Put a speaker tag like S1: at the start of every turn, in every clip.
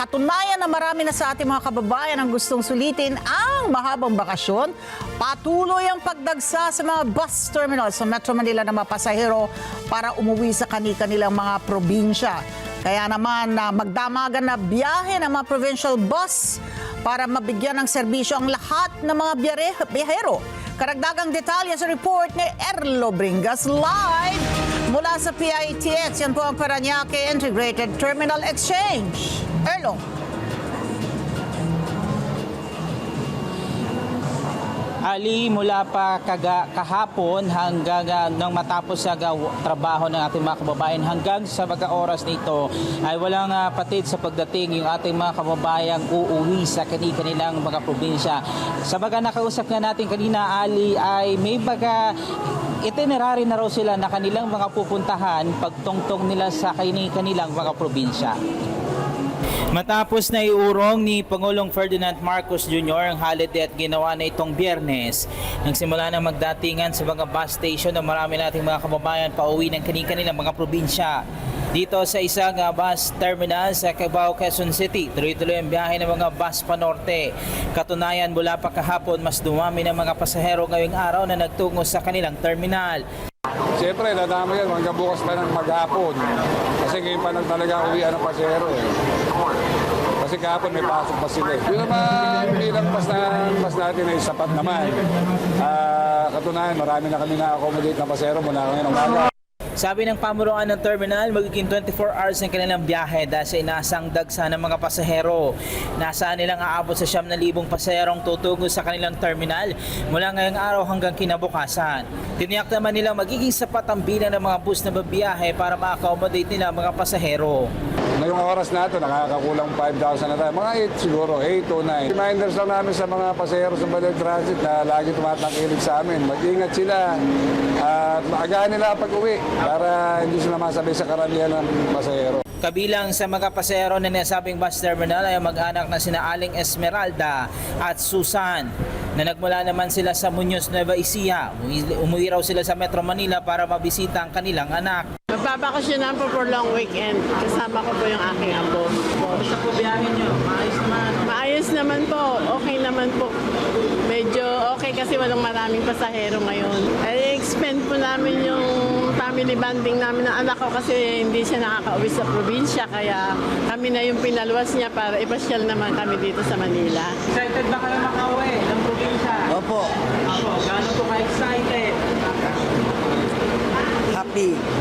S1: Katunayan na marami na sa ating mga kababayan ang gustong sulitin ang mahabang bakasyon. Patuloy ang pagdagsa sa mga bus terminal sa Metro Manila ng mga pasahero para umuwi sa kani-kanilang mga probinsya. Kaya naman na magdamagan na biyahe ng mga provincial bus para mabigyan ng serbisyo ang lahat ng mga biyahero. Karagdagang detalye sa report ni Erlo Bringas live mula sa PITX. Yan po ang Paranaque Integrated Terminal Exchange. Erlo.
S2: Ali, mula pa kaga, kahapon hanggang ah, nang matapos sa gaw- trabaho ng ating mga kababayan hanggang sa mga oras nito ay walang ah, patid sa pagdating yung ating mga kababayang uuwi sa kani-kanilang mga probinsya. Sa mga nakausap nga natin kanina, Ali, ay may baga itinerary na raw sila na kanilang mga pupuntahan pagtungtong nila sa kani-kanilang mga probinsya. Matapos na iurong ni Pangulong Ferdinand Marcos Jr. ang holiday at ginawa na itong biyernes, nagsimula na magdatingan sa mga bus station ng marami nating mga kababayan pauwi ng kani-kanilang mga probinsya. Dito sa isang uh, bus terminal sa Cavao, Quezon City, tuloy-tuloy ang biyahe ng mga bus panorte. Katunayan mula pa kahapon, mas dumami ng mga pasahero ngayong araw na nagtungo sa kanilang terminal.
S3: Siyempre, nadama yan hanggang bukas pa ng maghapon. Kasi ngayon pa nang talaga uwian ng pasero eh. Kasi kahapon may pasok pa sila eh. Yun naman, bilang pas, na, pas natin ay sapat naman. Ah, katunayan, marami na kami na-accommodate na pasero mula ngayon ng umaga.
S2: Sabi ng pamunuan ng terminal, magiging 24 hours ang kanilang biyahe dahil sa inasang dagsa ng mga pasahero. Nasa nilang aabot sa 7,000 pasaherong tutungo sa kanilang terminal mula ngayong araw hanggang kinabukasan. Tiniyak naman nilang magiging sapat ang bilang ng mga bus na babiyahe para ma-accommodate nila mga pasahero.
S3: Ngayong oras na ito, nakakakulang 5,000 na tayo. Mga 8 siguro, 8 o 9. Reminders lang namin sa mga pasahero sa Balay Transit na lagi tumatangkilig sa amin. Mag-ingat sila at maagaan nila pag-uwi para hindi sila masabay sa karamihan ng pasahero.
S2: Kabilang sa mga pasahero na nasabing bus terminal ay mag-anak na sina Aling Esmeralda at Susan na nagmula naman sila sa Muñoz, Nueva Ecija. Umuwi raw sila sa Metro Manila para mabisita ang kanilang anak.
S4: Magbabakasyonan po for long weekend. Kasama ko po yung aking apo.
S2: Basta po biyahe nyo, maayos naman.
S4: Maayos naman po. Okay naman po. Medyo okay kasi walang maraming pasahero ngayon. I expend po namin yung family bonding namin ng anak ko kasi hindi siya nakakauwi sa probinsya. Kaya kami na yung pinaluwas niya para ipasyal naman kami dito sa Manila.
S2: Excited ba kayo makauwi ng probinsya?
S5: Opo,
S2: Opo, gaano po ka-excited?
S5: happy.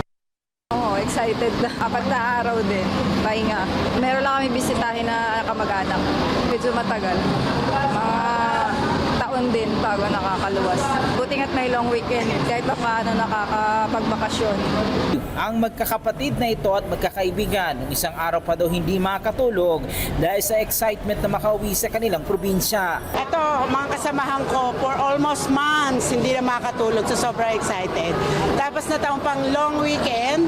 S6: Excited na. Apat na araw din. Pahinga. Meron lang kami bisitahin na kamag-anak. Medyo matagal. Mga taon din bago nakakaluwas. Buti nga't may long weekend. Kahit pa paano nakakapagbakasyon.
S2: Ang magkakapatid na ito at magkakaibigan, nung isang araw pa daw hindi makatulog dahil sa excitement na makauwi sa kanilang probinsya.
S7: Ito, mga kasamahan ko, for almost months, hindi na makatulog. So, sobrang excited. Tapos na taong pang long weekend.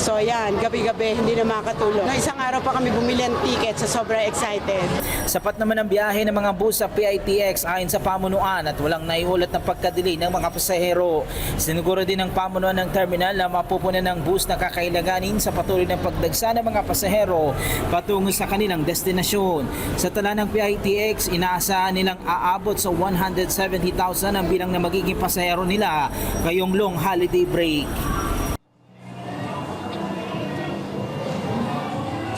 S7: So, yan, gabi-gabi, hindi na makatulog. No, isang araw pa kami bumili ng ticket, so sobrang excited.
S2: Sapat naman ang biyahe ng mga bus sa PITX ayon sa pamunuan at walang naiulat na pagkadelay ng mga pasahero. Siniguro din ng pamunuan ng terminal na mapupunan ng bus na kakailanganin sa patuloy ng pagdagsa ng mga pasahero patungo sa kanilang destinasyon. Sa tala ng PITX, inaasahan nilang aabot sa 170,000 ang bilang na magiging pasahero nila ngayong long holiday break.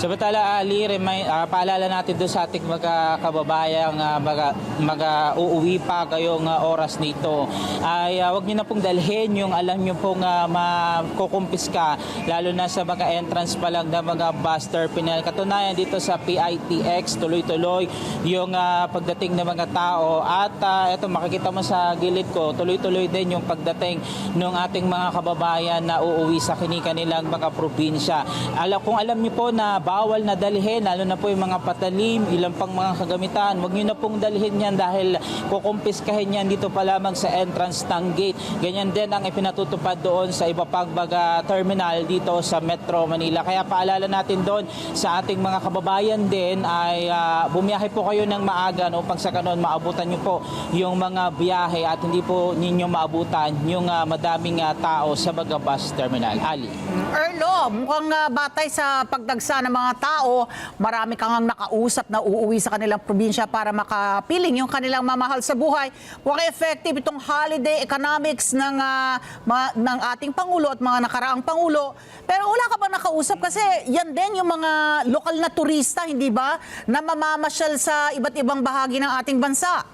S2: Samantala, Ali, remind, ah, paalala natin doon sa ating mga kababayang uh, mga, mga uuwi pa kayong ah, oras nito. Ay ah, wag niyo na pong dalhin yung alam niyo pong uh, makukumpiska lalo na sa mga entrance pa lang ng mga bus terminal. Katunayan dito sa PITX, tuloy-tuloy yung ah, pagdating ng mga tao at ah, ito makikita mo sa gilid ko, tuloy-tuloy din yung pagdating ng ating mga kababayan na uuwi sa kini-kanilang mga probinsya. Alam, kung alam niyo po na bawal na dalhin, lalo na po yung mga patalim, ilang pang mga kagamitan, huwag niyo na pong dalhin yan dahil kukumpiskahin yan dito pa lamang sa entrance ng gate. Ganyan din ang ipinatutupad doon sa iba pang baga terminal dito sa Metro Manila. Kaya paalala natin doon sa ating mga kababayan din ay ah, bumiyahe po kayo ng maaga no, upang sa kanon maabutan niyo po yung mga biyahe at hindi po ninyo maabutan yung ah, madaming ah, tao sa baga bus terminal. Ali.
S1: Erlo, mukhang ah, batay sa pagdagsa ng mga tao, marami kang ang nakausap na uuwi sa kanilang probinsya para makapiling yung kanilang mamahal sa buhay. Mukhang effective itong holiday economics ng, ah, ma- ng ating Pangulo at mga nakaraang Pangulo. Pero wala ka bang nakausap? Kasi yan din yung mga lokal na turista, hindi ba? Na mamamasyal sa iba't ibang bahagi ng ating bansa.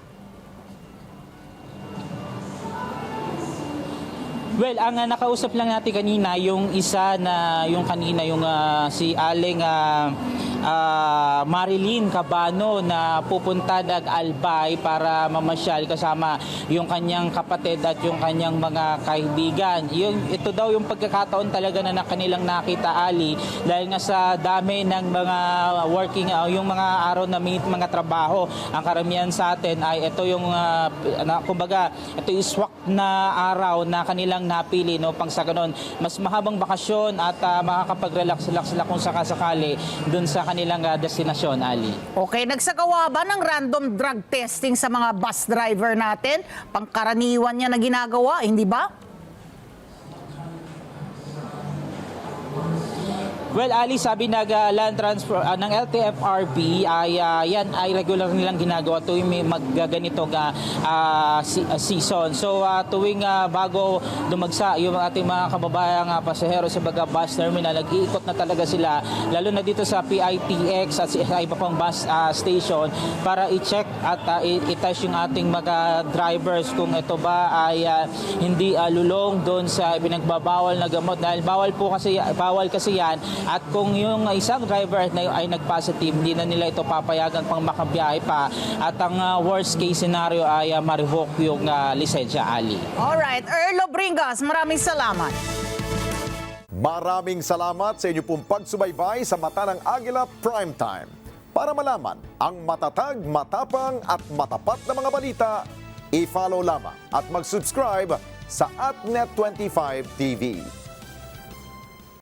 S2: Well, ang uh, nakausap lang natin kanina, yung isa na, yung kanina, yung ah, si Aling ah, ah, Marilyn Cabano na pupunta ng Albay para mamasyal kasama yung kanyang kapatid at yung kanyang mga kaibigan. Yung, ito daw yung pagkakataon talaga na kanilang nakita Ali dahil nga sa dami ng mga working, ah, yung mga araw na may mga trabaho. Ang karamihan sa atin ay ito yung, ah, na, kumbaga, ito yung swak na araw na kanilang napili no pang sa ganun mas mahabang bakasyon at ah, makakapag-relax-relax sila kung sakasakali dun sa kanilang ah, destinasyon Ali.
S1: Okay, nagsagawa ba ng random drug testing sa mga bus driver natin? Pangkaraniwan niya na ginagawa, hindi ba?
S2: Well, Ali, sabi nag ah, land transfer ah, ng LTFRB ay ah, yan ay regular nilang ginagawa tuwing may magganitong si- ah, season. So ah, tuwing ah, bago dumagsa yung ating mga kababayang ah, pasahero sa Baga Bus Terminal, nag-iikot na talaga sila lalo na dito sa PITX at sa iba pang bus ah, station para i-check at i- i-test yung ating mga drivers kung ito ba ay ah, hindi ah, lulong doon sa pinagbabawal na gamot dahil bawal po kasi bawal kasi yan at kung yung isang driver na ay nag-positive hindi na nila ito papayagan pang makabiyahe pa at ang ah, worst case scenario ay ah, ma-revoke yung ah, lisensya Ali.
S1: Alright, Erlo Bringas, maraming salamat.
S5: Maraming salamat sa inyo pong pagsubaybay sa Mata ng Agila Primetime. Para malaman ang matatag, matapang at matapat na mga balita, i-follow lamang at mag-subscribe sa AtNet25 TV.